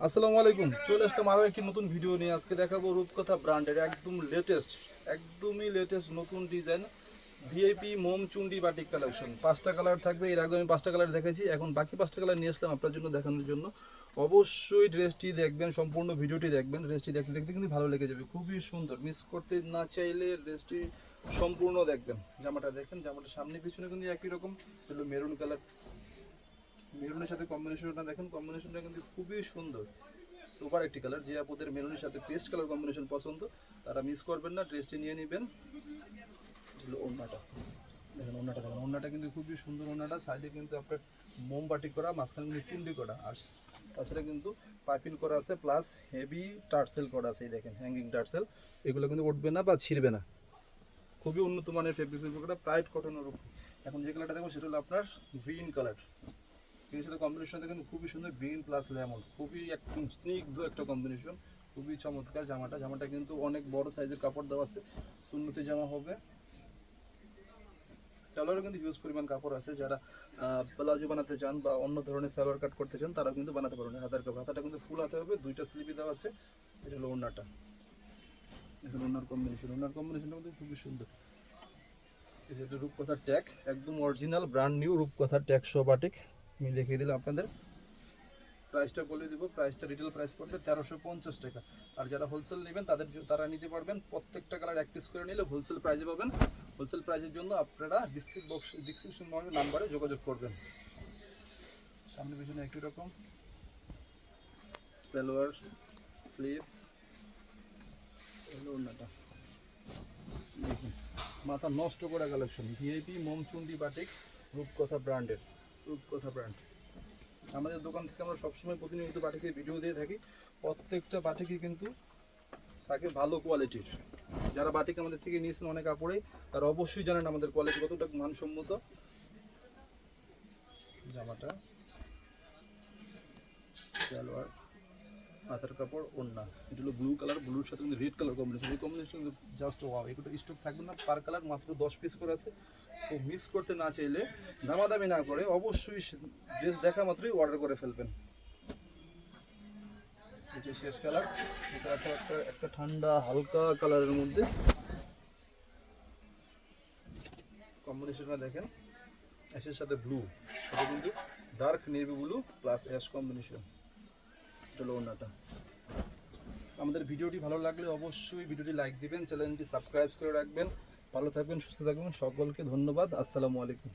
আসসালামু আলাইকুম, চলে আসলাম আরও একটি নতুন ভিডিও নিয়ে। আজকে দেখাবো রূপকথা ব্র্যান্ডের একদম লেটেস্ট একদমই লেটেস্ট নতুন ডিজাইন ভিআইপি মোম চুন্ডি বাটিক কালেকশন পাঁচটা কালার থাকবে, এর আগে আমি পাঁচটা কালার দেখেছি এখন বাকি পাঁচটা কালার নিয়ে আসলাম আপনার জন্য দেখানোর জন্য। অবশ্যই ড্রেসটি দেখবেন, সম্পূর্ণ ভিডিওটি দেখবেন। ড্রেসটি দেখতে দেখতে কিন্তু ভালো লেগে যাবে, খুবই সুন্দর। মিস করতে না চাইলে ড্রেসটি সম্পূর্ণ দেখবেন। জামাটা দেখেন জামাটা সামনে পিছনে কিন্তু একই রকম মেরুন কালার মেরুনের সাথে কম্বিনেশনটা দেখেন কম্বিনেশনটা কিন্তু খুবই সুন্দর। সুপার একটি কালার যে আপুদের মেরুনের সাথে পেস্ট কালার কম্বিনেশন পছন্দ, তারা মিস করবেন না ড্রেসটি নিয়ে নেবেন। ওড়নাটা। দেখেন ওড়নাটা দেখেন ওড়নাটা কিন্তু খুবই সুন্দর ওড়নাটা। সাইডে কিন্তু আপনার মোমবাটি করা, মাঝখানে কিন্তু চুন্ডি করা। আর তাছাড়া কিন্তু পাইপিং করা আছে প্লাস হেভি টার্সেল করা আছে, এই দেখেন হ্যাঙ্গিং টার্সেল এগুলো কিন্তু উঠবে না বা ছিঁড়বে না। খুবই উন্নত মানের ফেব্রিক করা প্রাইড কটনের উপর। এখন যে কালারটা দেখব, সেটা হলো আপনার গ্রিন কালার এর সাথে কম্বিনেশনটা কিন্তু খুবই সুন্দর গ্রিন প্লাস লেমন খুবই একদম স্নিগ্ধ একটা কম্বিনেশন খুবই চমৎকার জামাটা। জামাটা কিন্তু অনেক বড় সাইজের কাপড় দেওয়া আছে, সুন্নতি জামা হবে। স্যালোয়ারও কিন্তু হিউজ পরিমাণ কাপড় আছে। যারা প্লাজো বানাতে চান বা অন্য ধরনের স্যালোয়ার কাট করতে চান, তারাও কিন্তু বানাতে পারবেন। হাতার কাপড়। হাতাটা কিন্তু ফুল হাতে হবে, দুইটা স্লিপি দেওয়া আছে। এটা হলো ওড়নাটা। এখন ওনার কম্বিনেশন ওনার কম্বিনেশনটা কিন্তু খুবই সুন্দর। এটা রূপকথার ট্যাগ একদম অরিজিনাল ব্র্যান্ড নিউ রূপকথার ট্যাগ সহ বাটিক আমি দেখিয়ে দিলাম আপনাদের। প্রাইসটা বলে দিব প্রাইসটা রিটেল প্রাইস পড়বে তেরোশো পঞ্চাশ টাকা। আর যারা হোলসেল নেবেন, তাদের তারা নিতে পারবেন, প্রত্যেকটা কালার এক পিস করে নিলে হোলসেল প্রাইসে পাবেন। হোলসেল প্রাইসের জন্য আপনারা ডিসক্রিপ বক্স ডিসক্রিপশন বক্সের নাম্বারে যোগাযোগ করবেন। সামনে পিছনে একই রকম। সালোয়ার দেখুন, মাথা নষ্ট করা কালেকশন ভিআইপি মোমচুন্ডি বাটিক রূপকথা ব্র্যান্ডের রূপকথা ব্র্যান্ড আমাদের দোকান থেকে আমরা সবসময় প্রতিনিয়ত বাটিকে ভিডিও দিয়ে থাকি। প্রত্যেকটা বাটিকে কিন্তু থাকে ভালো কোয়ালিটির যারা বাটিক আমাদের থেকে নিয়েছেন অনেক কাপড়ে, তারা অবশ্যই জানেন আমাদের কোয়ালিটি কতটা মানসম্মত। জামাটা সালোয়ার হাতের কাপড়, ওড়না। এটা হলো ব্লু কালার ব্লুর সাথে কিন্তু রেড কালার কম্বিনেশন এই কম্বিনেশন জাস্ট ওয়াও এগুলো স্টক থাকবে না। পার কালার মাত্র দশ পিস করে আছে। তো মিস করতে না চাইলে দামাদামি না করে অবশ্যই ড্রেস দেখা মাত্রই অর্ডার করে ফেলবেন। এটা শেষ কালার এটা একটা একটা একটা ঠান্ডা, হালকা কালারের মধ্যে। কম্বিনেশনটা দেখেন। অ্যাশের সাথে ব্লু এটা কিন্তু dark navy blue plus ash combination হলো ওনাটা আমাদের ভিডিওটি ভালো লাগলে অবশ্যই ভিডিওটি লাইক দিবেন, চ্যানেলটি সাবস্ক্রাইব করে রাখবেন। ভালো থাকবেন, সুস্থ থাকবেন, সকলকে ধন্যবাদ। আসসালামু আলাইকুম।